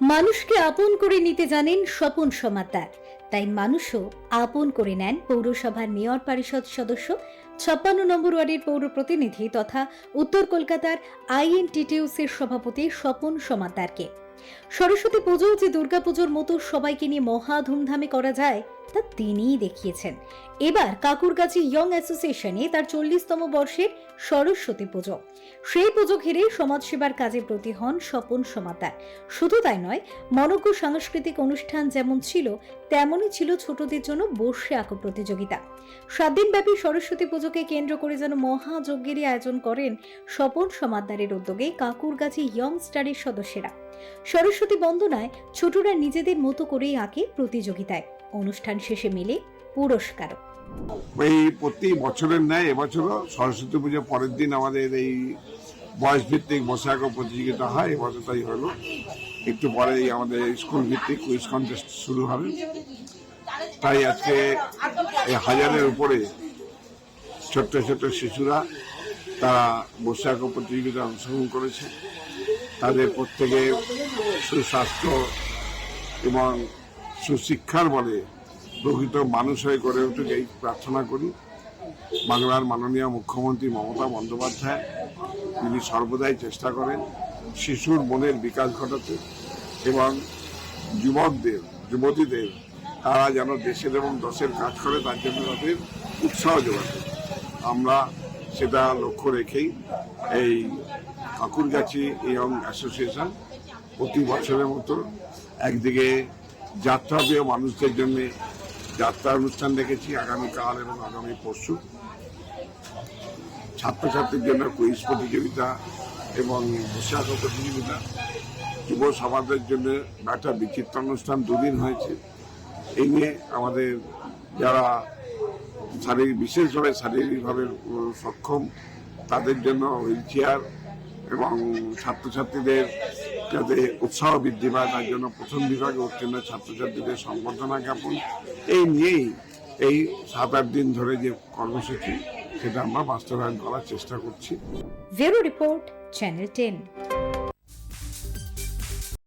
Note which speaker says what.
Speaker 1: মানুষকে আপন করে নিতে জানেন স্বপন সমাতার তাই মানুষও আপন করে নেন পৌরসভার মেয়র পরিষদ সদস্য, ছাপ্পান্ন নম্বর ওয়ার্ডের পৌর প্রতিনিধি তথা উত্তর কলকাতার আইএনটিটিউসির সভাপতি স্বপন সমাতারকে সরস্বতী পুজো যে দুর্গাপুজোর মতো সবাইকে নিয়ে মহা ধুমধামে করা যায়, তা তিনিই দেখিয়েছেন। এবার কাকুরগাছি ইয়ং অ্যাসোসিয়েশনে তার চল্লিশতম বর্ষের সরস্বতী পুজো। সেই পুজো ঘিরে সমাজসেবার কাজে প্রতি হন স্বপন সমাতার শুধু তাই নয়, মনজ্ঞ সাংস্কৃতিক অনুষ্ঠান যেমন ছিল, তেমনই ছিল ছোটদের জন্য বর্ষে আঁকো প্রতিযোগিতা। সাত দিনব্যাপী সরস্বতী পুজোকে কেন্দ্র করে যেন মহাযজ্ঞেরই আয়োজন করেন স্বপন সমাদ্দারের উদ্যোগে কাকুরগাছি ইয়ং স্টারের সদস্যরা। সরস্বতী বন্দনায় ছোটরা নিজেদের মতো করেই আঁকে প্রতিযোগিতায়। অনুষ্ঠান শেষে মেলে পুরস্কার
Speaker 2: এই প্রতি বছরের ন্যায় এবছরও সরস্বতী পুজোর পরের দিন আমাদের এই বয়স ভিত্তিক বসাক প্রতিযোগিতা হয়, এবছর তাই হলো। একটু পরেই আমাদের স্কুল ভিত্তিক কুইজ কন্টেস্ট শুরু হবে। তাই আজকে এই হাজারের উপরে ছোট্ট ছোট্ট শিশুরা তারা বসাক প্রতিযোগিতায় অংশগ্রহণ করেছে। তাদের প্রত্যেকে সুস্বাস্থ্য এবং সুশিক্ষার বলে প্রকৃত মানুষ হয়ে গড়ে উঠুক এই প্রার্থনা করি। বাংলার মাননীয় মুখ্যমন্ত্রী মমতা বন্দ্যোপাধ্যায়, তিনি সর্বদাই চেষ্টা করেন শিশুর মনের বিকাশ ঘটাতে এবং যুবকদের, যুবতীদের, তারা যেন দেশের এবং দশের কাজ করে, তার জন্য তাদের উৎসাহ যোগাতে। আমরা সেটা লক্ষ্য রেখেই এই কাকুরগাছি ইয়ং অ্যাসোসিয়েশন প্রতি বছরের মতো একদিকে যাত্রাপ্রিয় মানুষদের জন্য যাত্রা অনুষ্ঠান রেখেছি আগামীকাল এবং আগামী পরশু। ছাত্রছাত্রীর জন্য কুইজ প্রতিযোগিতা এবং বিশ্বাস প্রতিযোগিতা। যুব সমাজের জন্য একটা বিচিত্র অনুষ্ঠান দুদিন হয়েছে। এই নিয়ে আমাদের যারা শারীরিক, বিশেষভাবে শারীরিকভাবে সক্ষম, তাদের জন্য হুইল চেয়ার এবং ছাত্রছাত্রীদের যাতে উৎসাহ বৃদ্ধি পায়, তার জন্য প্রথম বিভাগে উত্তীর্ণ ছাত্রছাত্রীদের সংবর্ধনা জ্ঞাপন। এই নিয়েই এই সাত, আট দিন ধরে যে কর্মসূচি, সেটা আমরা বাস্তবায়ন করার চেষ্টা করছি।
Speaker 1: Report, channel ten.